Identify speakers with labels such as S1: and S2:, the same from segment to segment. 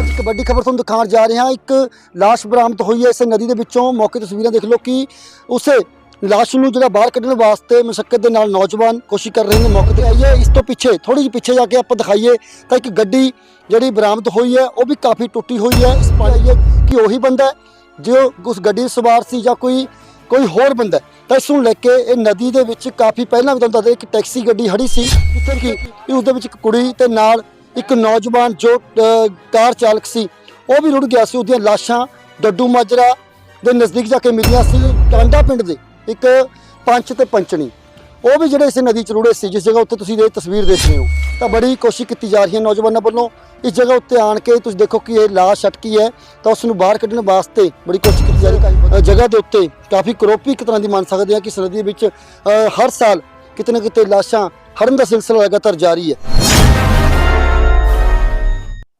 S1: ਅੱਜ ਇੱਕ ਵੱਡੀ ਖਬਰ ਤੁਹਾਨੂੰ ਦਿਖਾਉਣ ਜਾ ਰਹੇ ਹਾਂ। ਇੱਕ ਲਾਸ਼ ਬਰਾਮਦ ਹੋਈ ਹੈ ਇਸ ਨਦੀ ਦੇ ਵਿੱਚੋਂ। ਮੌਕੇ ਤਸਵੀਰਾਂ ਦੇਖ ਲਓ ਕਿ ਉਸੇ ਲਾਸ਼ ਨੂੰ ਜਿਹੜਾ ਬਾਹਰ ਕੱਢਣ ਵਾਸਤੇ ਮੁਸ਼ਕਲ ਦੇ ਨਾਲ ਨੌਜਵਾਨ ਕੋਸ਼ਿਸ਼ ਕਰ ਰਹੇ ਨੇ, ਮੌਕੇ ਤੇ ਆਈਏ ਇਸ ਤੋਂ ਪਿੱਛੇ ਥੋੜੀ ਜਿਹੀ ਪਿੱਛੇ ਜਾ ਕੇ ਆਪਾਂ ਦਿਖਾਈਏ ਤਾਂ ਇੱਕ ਗੱਡੀ ਜਿਹੜੀ ਬਰਾਮਦ ਹੋਈ ਹੈ, ਉਹ ਵੀ ਕਾਫੀ ਟੁੱਟੀ ਹੋਈ ਹੈ। ਇਸ ਪਾਈ ਕਿ ਉਹੀ ਬੰਦਾ ਹੈ, ਜੋ ਉਸ ਗੱਡੀ ਸਵਾਰ ਸੀ ਜਾਂ ਕੋਈ ਕੋਈ ਹੋਰ ਬੰਦਾ ਤਾਂ ਇਸ ਨੂੰ ਲੈ ਕੇ ਇਹ ਨਦੀ ਦੇ ਵਿੱਚ ਕਾਫੀ ਪਹਿਲਾਂ ਵੀ ਤੁਹਾਨੂੰ ਦੱਸਦੇ ਇੱਕ ਟੈਕਸੀ ਗੱਡੀ ਖੜੀ ਸੀ, ਜਿੱਥੇ ਕਿ ਕਿ ਵਿੱਚ ਇੱਕ ਕੁੜੀ ਤੇ ਨਾਲ ਇੱਕ ਨੌਜਵਾਨ ਜੋ ਕਾਰ ਚਾਲਕ ਸੀ ਉਹ ਵੀ ਰੁੜ ਗਿਆ ਸੀ ਉਹਦੀਆਂ ਲਾਸ਼ਾਂ ਡੱਡੂ ਮਾਜਰਾ ਦੇ ਨਜ਼ਦੀਕ ਜਾ ਕੇ ਮਿਲੀਆਂ ਸੀ ਟਾਂਡਾ ਪਿੰਡ ਦੇ ਇੱਕ ਪੰਚ ਤੇ ਪੰਚਣੀ। ਉਹ ਵੀ ਜਿਹੜੇ ਇਸ ਨਦੀ ਚ ਰੁੜੇ ਸੀ ਜਿਸ ਜਗ੍ਹਾ ਉੱਤੇ ਤੁਸੀਂ ਇਹ ਤਸਵੀਰ ਦੇਖ ਰਹੇ ਹੋ ਤਾਂ ਬੜੀ ਕੋਸ਼ਿਸ਼ ਕੀਤੀ ਜਾ ਰਹੀ ਹੈ ਨੌਜਵਾਨਾਂ ਵੱਲੋਂ ਇਸ ਜਗ੍ਹਾ ਉੱਤੇ ਆਣ ਕੇ ਤੁਸੀਂ ਦੇਖੋ ਕਿ ਇਹ ਲਾਸ਼ ਅਟਕੀ ਹੈ ਤਾਂ ਉਸ ਨੂੰ ਬਾਹਰ ਕੱਢਣ ਵਾਸਤੇ ਬੜੀ ਕੋਸ਼ਿਸ਼ ਕੀਤੀ ਜਾ ਰਹੀ ਹੈ। ਜਗ੍ਹਾ ਦੇ ਉੱਤੇ ਕਾਫੀ ਕਰੋਪੀ ਇੱਕ ਤਰ੍ਹਾਂ ਦੀ ਮੰਨ ਸਕਦੇ ਹਾਂ ਕਿ ਇਸ ਨਦੀ ਵਿੱਚ ਹਰ ਸਾਲ ਕਿਤੇ ਨਾ ਕਿਤੇ ਲਾਸ਼ਾਂ ਹੜਨ ਦਾ ਸਿਲਸਿਲਾ ਲਗਾਤਾਰ ਜਾਰੀ ਹੈ।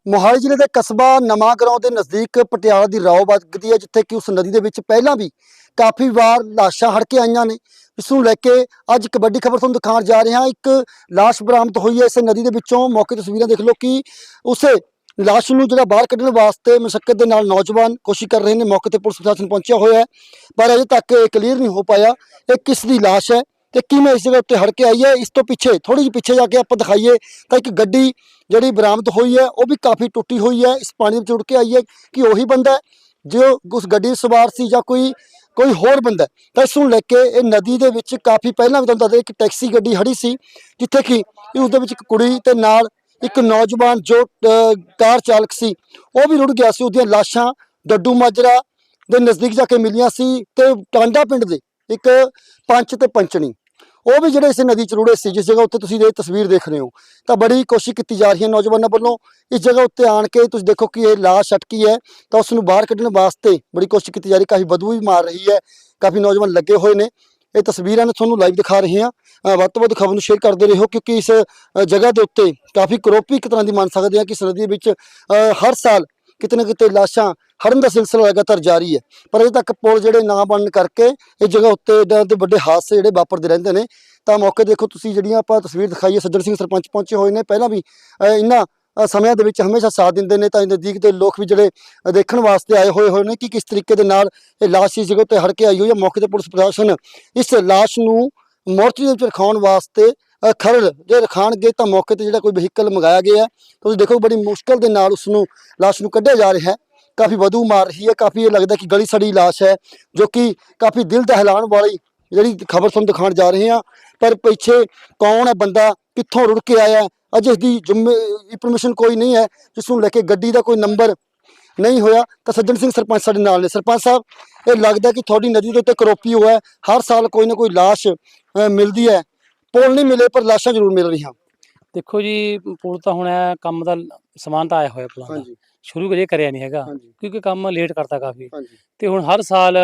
S1: ਮੋਹਾਲੀ ਜ਼ਿਲ੍ਹੇ ਦੇ ਕਸਬਾ ਨਵਾਂ ਗਰਾਉਂ ਦੇ ਨਜ਼ਦੀਕ ਪਟਿਆਲਾ ਦੀ ਰਾਓ ਵਗਦੀ ਹੈ, ਜਿੱਥੇ ਕਿ ਉਸ ਨਦੀ ਦੇ ਵਿੱਚ ਪਹਿਲਾਂ ਵੀ ਕਾਫੀ ਵਾਰ ਲਾਸ਼ਾਂ ਹੜ ਕੇ ਆਈਆਂ ਨੇ। ਇਸ ਨੂੰ ਲੈ ਕੇ ਅੱਜ ਇੱਕ ਵੱਡੀ ਖਬਰ ਤੁਹਾਨੂੰ ਦਿਖਾਉਣ ਜਾ ਰਹੇ ਹਾਂ। ਇੱਕ ਲਾਸ਼ ਬਰਾਮਦ ਹੋਈ ਹੈ, ਇਸ ਨਦੀ ਦੇ ਵਿੱਚੋਂ। ਮੌਕੇ ਤਸਵੀਰਾਂ ਦੇਖ ਲਓ ਕਿ ਉਸੇ ਲਾਸ਼ ਨੂੰ ਜਿਹੜਾ ਬਾਹਰ ਕੱਢਣ ਵਾਸਤੇ ਮੁਸ਼ਕਲ ਦੇ ਨਾਲ ਨੌਜਵਾਨ ਕੋਸ਼ਿਸ਼ ਕਰ ਰਹੇ ਨੇ। ਮੌਕੇ ਤੇ ਪੁਲਿਸ ਪ੍ਰਸ਼ਾਸਨ ਪਹੁੰਚਿਆ ਹੋਇਆ ਹੈ, ਪਰ ਅਜੇ ਤੱਕ ਇਹ ਕਲੀਅਰ ਨਹੀਂ ਹੋ ਪਾਇਆ। ਇਹ ਕਿਸ ਦੀ ਲਾਸ਼ ਹੈ? ਤੇ ਕਿਵੇਂ ਇਸ ਜਗ੍ਹਾ ਉੱਤੇ ਹੜ ਕੇ ਆਈ ਹੈ, ਇਸ ਤੋਂ ਪਿੱਛੇ ਥੋੜੀ ਜਿਹੀ ਪਿੱਛੇ ਜਾ ਕੇ ਆਪਾਂ ਦਿਖਾਈਏ ਤਾਂ ਇੱਕ ਗੱਡੀ ਜਿਹੜੀ ਬਰਾਮਦ ਹੋਈ ਹੈ, ਉਹ ਵੀ ਕਾਫੀ ਟੁੱਟੀ ਹੋਈ ਹੈ, ਇਸ ਪਾਣੀ ਵਿੱਚ ਉੜ ਕੇ ਆਈ ਹੈ ਕਿ ਉਹੀ ਬੰਦਾ ਹੈ, ਜੋ ਉਸ ਗੱਡੀ ਸਵਾਰ ਸੀ ਜਾਂ ਕੋਈ ਕੋਈ ਹੋਰ ਬੰਦਾ ਤਾਂ ਇਸ ਨੂੰ ਲੈ ਕੇ ਇਹ ਨਦੀ ਦੇ ਵਿੱਚ ਕਾਫੀ ਪਹਿਲਾਂ ਵੀ ਤੁਹਾਨੂੰ ਦੱਸਦੇ, ਇੱਕ ਟੈਕਸੀ ਗੱਡੀ ਖੜੀ ਸੀ, ਜਿੱਥੇ ਕਿ ਉਸ ਦੇ ਵਿੱਚ ਇੱਕ ਕੁੜੀ ਤੇ ਨਾਲ ਇੱਕ ਨੌਜਵਾਨ ਜੋ ਕਾਰ ਚਾਲਕ ਸੀ, ਉਹ ਵੀ ਰੁੜ ਗਿਆ ਸੀ, ਉਹਦੀਆਂ ਲਾਸ਼ਾਂ ਡੱਡੂ ਮਾਜਰਾ ਦੇ ਨਜ਼ਦੀਕ ਜਾ ਕੇ ਮਿਲੀਆਂ ਸੀ ਤੇ ਟਾਂਡਾ ਪਿੰਡ ਦੇ ਇੱਕ ਪੰਚ ਤੇ ਪੰਚਣੀ। ਉਹ ਵੀ ਜਿਹੜੇ ਇਸ ਨਦੀ ਚ ਰੁੜੇ ਸੀ, ਜਿਸ ਜਗ੍ਹਾ ਉੱਤੇ ਤੁਸੀਂ ਇਹ ਤਸਵੀਰ ਦੇਖ ਰਹੇ ਹੋ, ਤਾਂ ਬੜੀ ਕੋਸ਼ਿਸ਼ ਕੀਤੀ ਜਾ ਰਹੀ ਹੈ ਨੌਜਵਾਨਾਂ ਵੱਲੋਂ, ਇਸ ਜਗ੍ਹਾ ਉੱਤੇ ਆਣ ਕੇ ਤੁਸੀਂ ਦੇਖੋ ਕਿ ਇਹ ਲਾਸ਼ ਅਟਕੀ ਹੈ, ਤਾਂ ਉਸ ਨੂੰ ਬਾਹਰ ਕੱਢਣ ਵਾਸਤੇ ਬੜੀ ਕੋਸ਼ਿਸ਼ ਕੀਤੀ ਜਾ ਰਹੀ ਕਾਫੀ ਬਦਬੂ ਵੀ ਮਾਰ ਰਹੀ ਹੈ, ਕਾਫੀ ਨੌਜਵਾਨ ਲੱਗੇ ਹੋਏ ਨੇ। ਇਹ ਤਸਵੀਰਾਂ ਨੇ ਤੁਹਾਨੂੰ ਲਾਈਵ ਦਿਖਾ ਰਹੇ ਹਾਂ। ਵੱਧ ਤੋਂ ਵੱਧ ਖਬਰ ਨੂੰ ਸ਼ੇਅਰ ਕਰਦੇ ਰਹੋ, ਕਿਉਂਕਿ ਇਸ ਜਗ੍ਹਾ ਦੇ ਉੱਤੇ ਕਾਫੀ ਕਰੋਪੀ ਇੱਕ ਤਰ੍ਹਾਂ ਦੀ ਮੰਨ ਸਕਦੇ ਹਾਂ ਕਿ ਇਸ ਨਦੀ ਵਿੱਚ ਹਰ ਸਾਲ ਕਿਤੇ ਨਾ ਕਿਤੇ ਲਾਸ਼ਾਂ ਹੜਨ ਦਾ ਸਿਲਸਿਲਾ ਲਗਾਤਾਰ ਜਾਰੀ ਹੈ। ਪਰ ਅਜੇ ਤੱਕ ਪੁਲ ਜਿਹੜੇ ਨਾ ਬਣਨ ਕਰਕੇ ਇਹ ਜਗ੍ਹਾ ਉੱਤੇ ਏਦਾਂ ਦੇ ਵੱਡੇ ਹਾਦਸੇ ਜਿਹੜੇ ਵਾਪਰਦੇ ਰਹਿੰਦੇ ਨੇ, ਤਾਂ ਮੌਕੇ ਦੇਖੋ ਤੁਸੀਂ ਜਿਹੜੀਆਂ ਆਪਾਂ ਤਸਵੀਰ ਦਿਖਾਈ ਹੈ, ਸੱਜਣ ਸਿੰਘ ਸਰਪੰਚ ਪਹੁੰਚੇ ਹੋਏ ਨੇ। ਪਹਿਲਾਂ ਵੀ ਇਹਨਾਂ ਸਮਿਆਂ ਦੇ ਵਿੱਚ ਹਮੇਸ਼ਾ ਸਾਥ ਦਿੰਦੇ ਨੇ, ਤਾਂ ਨਜ਼ਦੀਕ ਦੇ ਲੋਕ ਵੀ ਜਿਹੜੇ ਦੇਖਣ ਵਾਸਤੇ ਆਏ ਹੋਏ ਹੋਏ ਨੇ ਕਿ ਕਿਸ ਤਰੀਕੇ ਦੇ ਨਾਲ ਇਹ ਲਾਸ਼ ਇਸ ਜਗ੍ਹਾ ਉੱਤੇ ਹੜ ਕੇ ਆਈ ਹੋਈ ਹੈ। ਮੌਕੇ ਤੇ ਪੁਲਿਸ ਪ੍ਰਸ਼ਾਸਨ ਇਸ ਲਾਸ਼ ਨੂੰ ਮੋਰਚਰੀ ਦੇ ਵਿੱਚ ਰਖਾਉਣ ਵਾਸਤੇ ਖਰੜ ਜੇ ਰਖਾਣਗੇ ਤਾਂ ਮੌਕੇ ਤੇ ਜਿਹੜਾ ਕੋਈ ਵਹੀਕਲ ਮੰਗਾਇਆ ਗਿਆ ਤੁਸੀਂ ਦੇਖੋ ਬੜੀ ਮੁਸ਼ਕਲ ਦੇ ਨਾਲ ਉਸ ਨੂੰ ਲਾਸ਼ ਨੂੰ ਕੱਢਿਆ ਜਾ ਰਿਹਾ ਹੈ। ਕਾਫੀ ਵਧੂ ਮਾਰ ਰਹੀ ਹੈ ਕਾਫੀ ਇਹ ਲੱਗਦਾ ਕਿ ਗਲੀ ਸੜੀ ਲਾਸ਼ ਹੈ ਜੋ ਕਿ ਕਾਫੀ ਦਿਲ ਦਹਿਲਾਉਣ ਵਾਲੀ ਜਿਹੜੀ ਖਬਰ ਤੁਹਾਨੂੰ ਦਿਖਾਉਣ ਜਾ ਰਹੇ ਹਾਂ। ਪਰ ਪਿੱਛੇ ਕੌਣ ਹੈ ਬੰਦਾ ਕਿੱਥੋਂ ਰੁੜ ਕੇ ਆਇਆ ਹੈ, ਅਜੇ ਇਸ ਦੀ ਇਨਫੋਰਮੇਸ਼ਨ ਕੋਈ ਨਹੀਂ ਹੈ ਜਿਸ ਨੂੰ ਲੈ ਕੇ ਗੱਡੀ ਦਾ ਕੋਈ ਨੰਬਰ ਨਹੀਂ ਹੋਇਆ। ਤਾਂ ਸੱਜਣ ਸਿੰਘ ਸਰਪੰਚ ਸਾਡੇ ਨਾਲ ਨੇ। ਸਰਪੰਚ ਸਾਹਿਬ ਇਹ ਲੱਗਦਾ ਕਿ ਤੁਹਾਡੀ ਨਦੀ ਦੇ ਉੱਤੇ ਕਰੋਪੀ ਹੋਇਆ ਹੈ। ਹਰ ਸਾਲ ਕੋਈ ਨਾ ਕੋਈ ਲਾਸ਼ ਮਿਲਦੀ ਹੈ। ਪੁਲ ਨਹੀਂ ਮਿਲੇ ਪਰ ਲਾਸ਼ਾਂ ਜ਼ਰੂਰ ਮਿਲ ਰਹੀਆਂ।
S2: ਦੇਖੋ ਜੀ ਪੁਲ ਤਾਂ ਹੁਣ ਇਹ ਕੰਮ ਦਾ ਸਮਾਨ ਤਾਂ ਆਇਆ ਹੋਇਆ ਪੁਲਾਂ ਦਾ।
S1: ਹਾਂਜੀ।
S2: ਸ਼ੁਰੂ ਕਰਿਆ ਕਰਿਆ ਨਹੀਂ ਹੈਗਾ
S1: ਹਾਂਜੀ।
S2: ਕਿਉਂਕਿ ਕੰਮ ਲੇਟ ਕਰਤਾ ਕਾਫੀ।
S1: ਹਾਂਜੀ।
S2: ਤੇ ਹੁਣ ਹਰ ਸਾਲ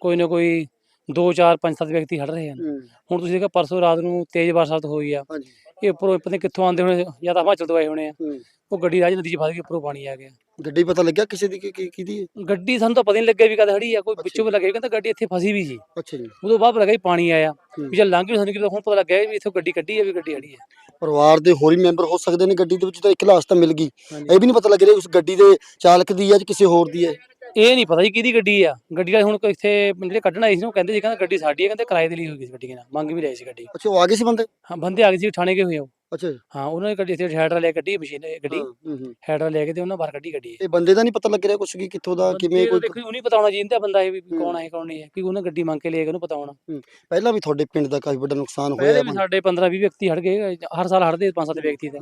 S2: ਕੋਈ ਨਾ ਕੋਈ 2 4 5 7 ਵਿਅਕਤੀ ਹੜ ਰਹੇ ਹਨ।
S1: ਹੂੰ,
S2: ਹੁਣ ਤੁਸੀਂ ਦੇਖਿਆ ਪਰਸੋਂ ਰਾਤ ਨੂੰ ਤੇਜ਼ ਬਰਸਾਤ ਹੋਈ ਆ।
S1: ਹਾਂਜੀ।
S2: ਇਹ ਉੱਪਰੋਂ ਪਤਾ ਕਿੱਥੋਂ ਆਉਂਦੇ ਹੋਣੇ ਜਾਂ ਤਾਂ ਹਿਮਾਚਲ ਤੋਂ ਆਏ ਹੋਣੇ ਆ।
S1: ਹੂੰ।
S2: ਉਹ ਗੱਡੀ ਰਾਜ ਨਦੀ 'ਚ ਫਸ ਗਈ ਉੱਪਰੋਂ ਪਾਣੀ ਆ ਗਿਆ।
S1: ਗੱਡੀ ਪਤਾ ਲੱਗਿਆ ਕਿਸੇ ਦੀ ਕਿ- ਕਿ- ਕਿਹਦੀ ਹੈ?
S2: ਗੱਡੀ ਸਾਨੂੰ ਤਾਂ ਪਤਾ ਨਹੀਂ ਲੱਗਿਆ ਵੀ ਕਦ ਖੜੀ ਆ ਕੋਈ ਵਿੱਚੋਂ ਲੱਗਿਆ ਕਹਿੰਦਾ ਗੱਡੀ ਇੱਥੇ ਫਸੀ ਵੀ ਸੀ।
S1: ਅੱਛਾ ਜੀ।
S2: ਉਦੋਂ ਬਾਅਦ ਪਤਾ ਲੱਗਾ ਵੀ ਪਾਣੀ ਆਇਆ।
S1: ਹੂੰ।
S2: ਵੀ ਜਦ ਲੰਘ ਗਈ ਸਾਨੂੰ ਕਿ ਹੁਣ ਪਤਾ ਲੱਗਿਆ ਵੀ ਇੱਥੋਂ ਗੱਡੀ ਕੱਢੀ ਆ ਵੀ ਗੱਡੀ ਖੜੀ ਆ।
S1: ਪਰਿਵਾਰ ਦੇ ਹੋਰ ਹੀ ਮੈਂਬਰ ਹੋ ਸਕਦੇ ਨੇ ਗੱਡੀ ਦੇ ਵਿੱਚ ਤਾਂ ਇੱਕ ਲਾਸ਼ ਤਾਂ ਮਿਲ ਗਈ। ਇਹ ਵੀ ਨਹੀਂ ਪਤਾ ਲੱਗ ਰਿਹਾ ਉਸ ਗੱਡੀ ਦੇ ਚਾਲਕ ਦੀ ਹੈ ਜਾਂ ਕਿਸੇ ਹੋਰ ਦੀ ਹੈ।
S2: ਇਹ ਨਹੀਂ ਪਤਾ ਜੀ ਕਿਹਦੀ ਗੱਡੀ ਆ। ਗੱਡੀ ਦਾ ਹੁਣ ਕੋਈ ਇੱਥੇ ਜਿਹੜੇ ਕੱਢਣ ਆਏ ਸੀ ਉਹ ਕਹਿੰਦੇ ਸੀ ਕਹਿੰਦਾ ਗੱਡੀ ਸਾਡੀ ਹੈ ਕਹਿੰਦੇ ਕਿਰਾਏ ਦੇ ਲਈ ਹੋਈ ਸੀ ਗੱਡੀ ਨਾਲ ਮੰਗ ਵੀ ਲਈ ਸੀ ਗੱਡੀ।
S1: ਅੱਛਾ ਉਹ ਆ ਗਏ ਸੀ ਬੰਦੇ?
S2: ਹਾਂ ਬੰਦੇ ਆ ਗਏ ਸੀ ਥਾਣੇ ਗਏ ਹੋਏ ਆ ਉਹ।
S1: ਅੱਛਾ ਜੀ।
S2: ਹਾਂ ਉਹਨਾਂ ਨੇ ਗੱਡੀ ਇੱਥੇ ਹੈਡਰ ਲੈ ਕੇ ਗੱਡੀ ਮਸ਼ੀਨ ਗੱਡੀ।
S1: ਹਾਂ, ਹੂੰ, ਹੂੰ।
S2: ਹੈਡਰ ਲੈ ਕੇ ਤੇ ਉਹਨਾਂ ਬਾਹਰ ਕੱਢੀ ਗੱਡੀ ਇਹ।
S1: ਬੰਦੇ ਦਾ ਨਹੀਂ ਪਤਾ ਲੱਗ ਰਿਹਾ ਕੁਛ ਕਿ ਕਿੱਥੋਂ ਦਾ ਕਿਵੇਂ ਕੋਈ
S2: ਦੇਖੋ ਉਹਨੂੰ ਪਤਾ ਹੋਣਾ ਜੀ ਇਹਦਾ ਬੰਦਾ ਇਹ ਵੀ। ਕੌਣ ਹੈ ਕੌਣ ਨਹੀਂ ਹੈ ਕਿਉਂਕਿ ਉਹਨਾਂ ਗੱਡੀ ਮੰਗ ਕੇ ਲੈ ਕੇ ਉਹਨੂੰ ਪਤਾ ਹੋਣਾ।
S1: ਪਹਿਲਾਂ ਵੀ ਤੁਹਾਡੇ ਪਿੰਡ ਦਾ ਕਾਫੀ ਵੱਡਾ ਨੁਕਸਾਨ ਹੋਇਆ
S2: ਪਹਿਲੇ
S1: ਹੈ
S2: ਵੀ। ਸਾਡੇ 15 20 ਵਿਅਕਤੀ ਹੜ ਗਏ ਹਰ ਸਾਲ ਹੜਦੇ 5-7 ਵਿਅਕਤੀ ਦਾ।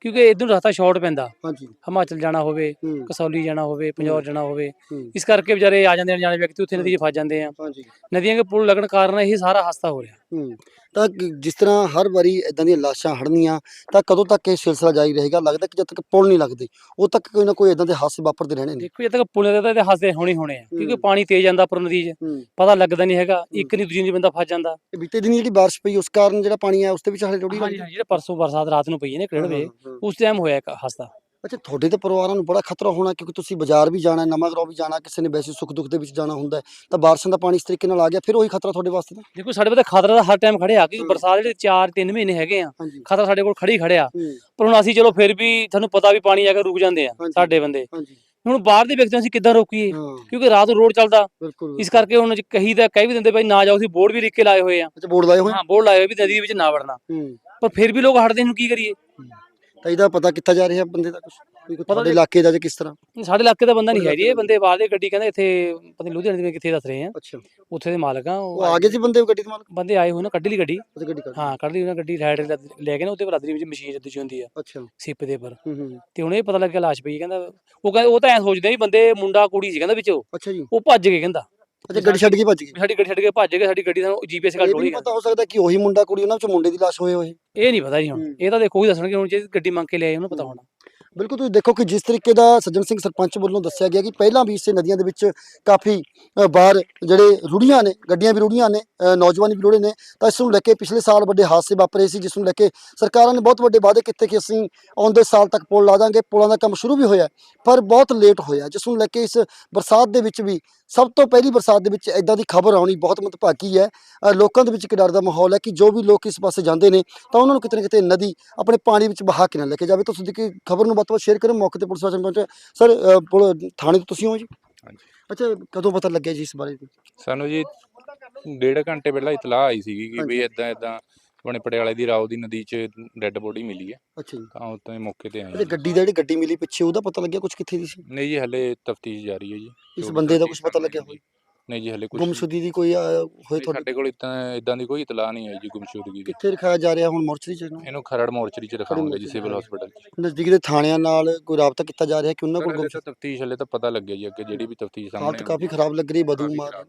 S2: ਕਿਉਂਕਿ ਇਧਰ ਰਸਤਾ ਸ਼ਾਰਟ ਪੈਂਦਾ।
S1: ਹਾਂਜੀ।
S2: ਹਿਮਾਚਲ ਜਾਣਾ ਹੋਵੇ ਕਸੌਲੀ ਜਾਣਾ ਹੋਵੇ ਪੰਜੌਰ ਜਾਣਾ ਹੋਵੇ ਇਸ ਕਰਕੇ ਵਿਚਾਰੇ ਆ ਜਾਂਦੇ ਨੇ ਜਾਣੇ ਵਿਅਕਤੀ ਉੱਥੇ ਨਦੀ 'ਚ ਫਸ ਜਾਂਦੇ ਆ।
S1: ਹਾਂਜੀ।
S2: ਨਦੀਆਂ ਦੇ ਪੁਲ ਲੱਗਣ ਕਾਰਨ ਇਹ ਸਾਰਾ ਹਾਸਤਾ ਹੋ ਰਿਹਾ।
S1: ਤਾਂ ਜਿਸ ਤਰ੍ਹਾਂ ਹਰ ਵਾਰੀ ਇਦਾਂ ਦੀਆਂ ਲਾਸ਼ਾਂ ਹੜਨੀਆਂ ਤਾਂ ਕਦੋਂ ਤੱਕ ਇਹ ਸਿਲਸਿਲਾ ਜਾਰੀ ਰਹੇਗਾ? ਲੱਗਦਾ ਕਿ ਜਦ ਤੱਕ ਪੁਲ ਨਹੀਂ ਲੱਗਦੇ ਉਦੋਂ ਤੱਕ ਕੋਈ ਨਾ ਕੋਈ ਇਦਾਂ ਦੇ ਹਾਦਸੇ ਵਾਪਰਦੇ ਰਹਿਣੇ ਨੇ।
S2: ਦੇਖੋ ਜਦ ਤੱਕ ਪੁਲ ਦੇ ਤਾਂ ਹਾਸਦੇ ਹੋਣੇ ਹੋਣੇ ਆ ਕਿਉਂਕਿ। ਪਾਣੀ ਤੇਜ਼ ਜਾਂਦਾ ਉੱਪਰ ਨਦੀ 'ਚ ਪਤਾ ਲੱਗਦਾ ਨਹੀਂ ਹੈਗਾ ਇੱਕ ਨਹੀਂ ਦੂਜੀ ਨਹੀਂ ਬੰਦਾ ਫਸ ਜਾਂਦਾ।
S1: ਬੀਤੇ ਦਿਨੀ ਜਿਹੜੀ ਬਾਰਿਸ਼ ਪਈ ਉਸ ਕਾਰਨ ਜਿਹੜਾ ਪਾਣੀ ਆਇਆ ਉਸ ਦੇ ਵਿੱਚ ਹਲੇ ਰੋੜੀ
S2: ਹਾਂਜੀ ਜਿਹੜਾ ਪਰਸੋਂ ਬਰਸਾਤ ਰਾਤ ਨੂੰ ਪਈ ਹੈ ਨਾ ਕਿਹੜੇ ਵੇ ਉਸ ਟਾਈਮ ਹੋਇਆ ਇੱਕ ਹਾਸਤਾ
S1: ਅੱਛਾ ਤੁਹਾਡੇ ਤੇ ਪਰਿਵਾਰਾਂ ਨੂੰ ਬੜਾ ਖਤਰਾ ਹੋਣਾ ਕਿਉਂਕਿ ਤੁਸੀਂ ਬਾਜ਼ਾਰ ਵੀ ਜਾਣਾ ਹੈ ਨਵਾਂ ਗਰਾਉਂ ਵੀ ਜਾਣਾ ਕਿਸੇ ਨੇ ਵੈਸੇ ਸੁੱਖ ਦੁੱਖ ਦੇ ਵਿੱਚ ਜਾਣਾ ਹੁੰਦਾ ਤਾਂ ਬਾਰਿਸ਼ਾਂ ਦਾ ਪਾਣੀ ਇਸ ਤਰੀਕੇ ਨਾਲ ਆ ਗਿਆ ਫਿਰ ਉਹੀ ਖਤਰਾ ਤੁਹਾਡੇ ਵਾਸਤੇ ਤਾਂ?
S2: ਦੇਖੋ ਸਾਡੇ ਕੋਲ ਤਾਂ ਖਤਰਾ ਤਾਂ ਹਰ ਟਾਈਮ ਖੜਿਆ ਕਿ
S1: ਹੂੰ।
S2: ਬਰਸਾਤ ਜਿਹੜੇ 4-3 ਮਹੀਨੇ ਹੈਗੇ ਆ ਖਤਰਾ ਸਾਡੇ ਕੋਲ ਖੜੀ ਖੜਿਆ ਪਰ ਹੁਣ ਅਸੀਂ ਚਲੋ ਫਿਰ ਵੀ ਤੁਹਾਨੂੰ ਪਤਾ ਵੀ ਪਾਣੀ ਆ ਕੇ ਰੁਕ ਜਾਂਦੇ ਆ। ਸਾਡੇ ਬੰਦੇ। ਹੁਣ ਬਾਹਰ ਦੇ ਵਿਅਕਤੀਆਂ ਅਸੀਂ ਕਿੱਦਾਂ ਰੋਕੀਏ? ਕਿਉਂਕਿ ਰਾਤ ਨੂੰ ਰੋਡ ਚੱਲਦਾ। ਇਸ ਕਰਕੇ ਹੁਣ ਕਹੀ ਤਾਂ ਕਹਿ ਵੀ ਦਿੰਦੇ ਭਾਈ ਨਾ ਜਾਓ ਅਸੀਂ ਬੋਰਡ ਵੀ ਲਿਖ ਕੇ ਲਾਏ ਹੋਏ ਆ।
S1: ਅੱਛਾ ਬੋਰਡ ਲਾਏ ਹੋਏ?
S2: ਹਾਂ ਬੋਰਡ ਲਾਏ ਹੋਏ ਵੀ ਨਦੀ ਦੇ ਵਿੱਚ ਨਾ ਵੜਨਾ। ਪਰ ਫਿਰ ਵੀ ਲੋਕ ਹਟਦੇ ਨੂੰ ਕੀ ਕਰੀਏ?
S1: ਤਾਂ ਇਹਦਾ ਪਤਾ ਕਿੱਥਾ ਜਾ ਰਿਹਾ ਬੰਦੇ ਦਾ ਕੁਝ ਤੁਹਾਡੇ
S2: ਨਹੀਂ।
S1: ਇਲਾਕੇ ਦਾ ਜਾਂ ਕਿਸ ਤਰ੍ਹਾਂ?
S2: ਸਾਡੇ ਇਲਾਕੇ ਦਾ ਬੰਦਾ ਨਹੀਂ ਹੈ ਜੀ ਇਹ ਬੰਦੇ ਬਾਹਰ ਦੇ ਗੱਡੀ ਕਹਿੰਦੇ ਇੱਥੇ ਪਤਾ ਨਹੀਂ ਲੁਧਿਆਣੇ ਦੇ ਕਿੱਥੇ ਦੱਸ ਰਹੇ ਆ।
S1: ਅੱਛਾ।
S2: ਉੱਥੇ ਦੇ ਮਾਲਕ ਆ
S1: ਉਹ ਆ ਗਏ ਸੀ ਬੰਦੇ ਗੱਡੀ ਦੇ ਮਾਲਕ?
S2: ਬੰਦੇ ਆਏ ਹੋਏ ਨੇ ਕੱਢ ਲਈ ਗੱਡੀ।
S1: ਉਹਦੀ ਗੱਡੀ ਕੱਢ
S2: ਹਾਂ ਕੱਢ ਲਈ ਉਹਨਾਂ ਗੱਡੀ ਰਾਈਡ ਲੈ ਕੇ ਨਾ ਉੱਤੇ ਬਰਾਦਰੀ ਵਿੱਚ ਮਸ਼ੀਨ ਜਿੱਦੀ ਹੁੰਦੀ ਆ
S1: ਅੱਛਾ।
S2: ਸਿੱਪ ਦੇ ਪਰ ਤੇ ਹੁਣ ਇਹ ਪਤਾ ਲੱਗਿਆ ਲਾਸ਼ ਪਈ ਕਹਿੰਦਾ ਉਹ ਕਹਿੰਦਾ ਉਹ ਤਾਂ ਐ ਸੋਚਦੇ ਆ ਵੀ ਬੰਦੇ ਮੁੰਡਾ ਕੁੜੀ ਸੀ ਕਹਿੰਦਾ ਵਿੱਚ। ਉਹ
S1: ਅੱਛਾ ਜੀ।
S2: ਉਹ ਭੱਜ ਗਏ ਕਹਿੰਦਾ।
S1: ਅੱਛਾ ਗੱਡੀ ਛੱਡ ਕੇ ਭੱਜ ਗਏ?
S2: ਵੀ ਸਾਡੀ ਗੱਡੀ ਛੱਡ ਕੇ ਭੱਜ ਗਏ ਸਾਡੀ ਗੱਡੀ ਦਾ ਜੀਪੀਐਸ
S1: ਇਹ
S2: ਘੱਟ
S1: ਵੀ ਨਹੀਂ ਪਤਾ ਹੋ ਸਕਦਾ ਕਿ ਉਹੀ ਮੁੰਡਾ ਕੁੜੀ ਉਹਨਾਂ ਵਿੱਚ ਮੁੰਡੇ ਦੀ ਲਾਸ਼ ਹੋਏ ਹੋਏ।
S2: ਇਹ ਨਹੀਂ ਪਤਾ ਜੀ ਹੁਣ।
S1: ਹੂੰ।
S2: ਇਹ ਤਾਂ ਦੇਖੋ ਹੀ ਦੱਸਣਗੇ ਹੁਣ ਜੇ ਗੱਡੀ ਮੰਗ ਕੇ ਲਿਆਏ ਉਹਨੂੰ ਪਤਾ। ਹੋਣਾ।
S1: ਬਿਲਕੁਲ ਤੁਸੀਂ ਦੇਖੋ ਕਿ ਜਿਸ ਤਰੀਕੇ ਦਾ ਸੱਜਣ ਸਿੰਘ ਸਰਪੰਚ ਵੱਲੋਂ ਦੱਸਿਆ ਗਿਆ ਕਿ ਪਹਿਲਾਂ ਵੀ ਇਸੇ ਨਦੀਆਂ ਦੇ ਵਿੱਚ ਕਾਫੀ ਅ, ਜਿਹੜੇ ਰੁੜੀਆਂ ਨੇ ਗੱਡੀਆਂ ਵੀ ਰੁੜੀਆਂ ਨੇ ਨੌਜਵਾਨ ਵੀ ਰੁੜੇ ਨੇ ਤਾਂ ਇਸ ਨੂੰ ਲੈ ਕੇ ਪਿਛਲੇ ਸਾਲ ਵੱਡੇ ਹਾਦਸੇ ਵਾਪਰੇ ਸੀ ਜਿਸ ਨੂੰ ਲੈ ਕੇ ਸਰਕਾਰਾਂ ਨੇ ਬਹੁਤ ਵੱਡੇ ਵਾਅਦੇ ਕੀਤੇ ਕਿ ਅਸੀਂ ਆਉਂਦੇ ਸਾਲ ਤੱਕ ਪੁਲ ਲਾ ਦਾਂਗੇ ਪੁਲਾਂ ਦਾ ਕੰਮ ਸ਼ੁਰੂ ਵੀ ਹੋਇਆ ਪਰ ਬਹੁਤ ਲੇਟ ਹੋਇਆ ਜਿਸ ਨੂੰ ਲੈ ਕੇ ਇਸ ਬਰਸਾਤ ਦੇ ਵਿੱਚ ਵੀ ਸਭ ਤੋਂ ਪਹਿਲੀ ਬਰਸਾਤ ਦੇ ਵਿੱਚ ਇਦਾਂ ਦੀ ਖਬਰ ਆਉਣੀ ਬਹੁਤ ਮਤਭਾਗੀ ਹੈ। ਲੋਕਾਂ ਦੇ ਵਿੱਚ ਇੱਕ ਡਰ ਦਾ ਮਾਹੌਲ ਹੈ ਕਿ ਜੋ ਵੀ ਲੋਕ ਇਸ ਪਾਸੇ ਜਾਂਦੇ ਨੇ ਤਾਂ ਉਹਨਾਂ ਨੂੰ ਕਿਤੇ ਨਾ ਕਿਤੇ ਨਦੀ ਆਪਣੇ ਪਾਣੀ ਵਿੱਚ ਬਹਾ ਕੇ ਨਾ ਲੈ ਕੇ ਜਾਵੇ ਤਾਂ ਤੁਸੀਂ ਕਿ ਖਬਰ ਨੂੰ ਵੱਧ ਤੋਂ ਵੱਧ ਸ਼ੇਅਰ ਕਰੋ ਮੌਕੇ ਤੇ ਪੁਲਿਸ ਵਾਲੇ ਪਹੁੰਚੇ। ਸਰ ਪੁਲ ਥਾਣੇ ਤੋਂ ਤੁਸੀਂ ਹੋ ਜੀ?
S3: ਹਾਂਜੀ।
S1: ਅੱਛਾ ਕਦੋਂ ਪਤਾ ਲੱਗਿਆ ਜੀ ਇਸ ਬਾਰੇ?
S3: ਸਾਨੂੰ ਜੀ ਡੇਢ ਘੰਟੇ ਪਹਿਲਾਂ ਇਤਲਾਹ ਆਈ ਸੀਗੀ ਕਿ ਵੀ ਇਦਾਂ ਇਦਾਂ ਆਪਣੇ ਪਟਿਆਲੇ ਦੀ ਰਾਓ ਦੀ ਨਦੀ 'ਚ ਡੈੱਡ ਬੋਡੀ ਮਿਲੀ ਹੈ।
S1: ਅੱਛਾ ਜੀ।
S3: ਤਾਂ ਉੱਤੇ ਮੌਕੇ ਤੇ ਆਏ।
S1: ਗੱਡੀ ਦਾ ਜਿਹੜੀ ਗੱਡੀ ਮਿਲੀ ਪਿੱਛੇ ਉਹਦਾ ਪਤਾ ਲੱਗਿਆ ਕੁਝ ਕਿੱਥੇ ਦੀ ਸੀ?
S3: ਨਹੀਂ ਜੀ ਹਲੇ ਤਫਤੀਸ਼ ਜਾਰੀ ਹੈ ਜੀ।
S1: ਇਸ
S3: ਜੋ
S1: ਬੰਦੇ ਦਾ ਕੁਛ ਪਤਾ ਲੱਗਿਆ
S3: ਜੀ। ਨਹੀਂ ਜੀ ਹਲੇ ਕੁਝ
S1: ਗੁੰਮਸ਼ੁਦੀ ਦੀ ਕੋਈ ਹੋਏ ਤੁਹਾਡੇ?
S3: ਸਾਡੇ ਕੋਲ ਇਦਾਂ ਇਦਾਂ ਦੀ ਕੋਈ ਇਤਲਾਹ ਨਹੀਂ ਆਈ ਜੀ ਗੁੰਮਸ਼ੁਦਗੀ ਦੀ।
S1: ਕਿੱਥੇ ਰਖਾਇਆ ਜਾ ਰਿਹਾ ਹੁਣ ਮੋਰਚਰੀ ਚ ਇਹਨੂੰ?
S3: ਇਹਨੂੰ ਖਰੜ ਮੋਰਚਰੀ 'ਚ ਰਖਾਵਾਂਗੇ ਜੀ ਸਿਵਲ। ਹਸਪੀਟਲ 'ਚ
S1: ਨਜ਼ਦੀਕ ਦੇ ਥਾਣਿਆਂ ਨਾਲ ਕੋਈ ਰਾਬਤਾ ਕੀਤਾ ਜਾ ਰਿਹਾ ਕਿ ਉਹਨਾਂ ਕੋਲ
S3: ਹਲੇ ਤਾਂ ਤਫਤੀਸ਼ ਹਲੇ ਤਾਂ ਪਤਾ ਲੱਗਿਆ ਜੀ ਅੱਗੇ ਜਿਹੜੀ ਵੀ ਤਫਤੀਸ਼ ਸਾਹਮਣੇ
S1: ਹਾਲਤ ਕਾਫੀ ਖਰਾਬ ਲੱਗ ਰਹੀ ਬਦੂ ਮਾਰ।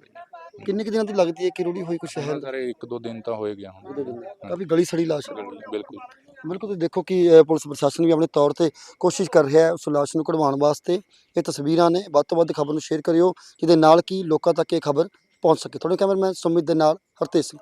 S1: ਕਿੰਨੇ ਕੁ ਦਿਨਾਂ ਦੀ ਲੱਗਦੀ ਹੈ ਕਿ ਰੁੜੀ ਹੋਈ ਕੁਛ ਹੈ
S3: ਸਾਰੇ ਇੱਕ ਦੋ ਦਿਨ ਤਾਂ ਹੋਏ ਗਿਆ ਹੁਣ।
S1: ਕਾਫੀ ਗਲੀ ਸੜੀ ਲਾਸ਼।
S3: ਬਿਲਕੁਲ।
S1: ਬਿਲਕੁਲ ਤੁਸੀਂ ਦੇਖੋ ਕਿ ਅ, ਪੁਲਿਸ ਪ੍ਰਸ਼ਾਸਨ ਵੀ ਆਪਣੇ ਤੌਰ ਤੇ ਕੋਸ਼ਿਸ਼ ਕਰ ਰਿਹਾ ਹੈ ਉਸ ਲਾਸ਼ ਨੂੰ ਕਢਵਾਉਣ ਵਾਸਤੇ। ਇਹ ਤਸਵੀਰਾਂ ਨੇ ਵੱਧ ਤੋਂ ਵੱਧ ਖਬਰ ਨੂੰ ਸ਼ੇਅਰ ਕਰਿਓ ਜਿਹਦੇ ਨਾਲ ਕਿ ਲੋਕਾਂ ਤੱਕ ਇਹ ਖਬਰ ਪਹੁੰਚ ਸਕੇ। ਤੁਹਾਡੇ ਕੈਮਰਾਮੈਨ ਸੁਮਿਤ ਦੇ ਨਾਲ ਹਰਤੇਜ ਸਿੰਘ।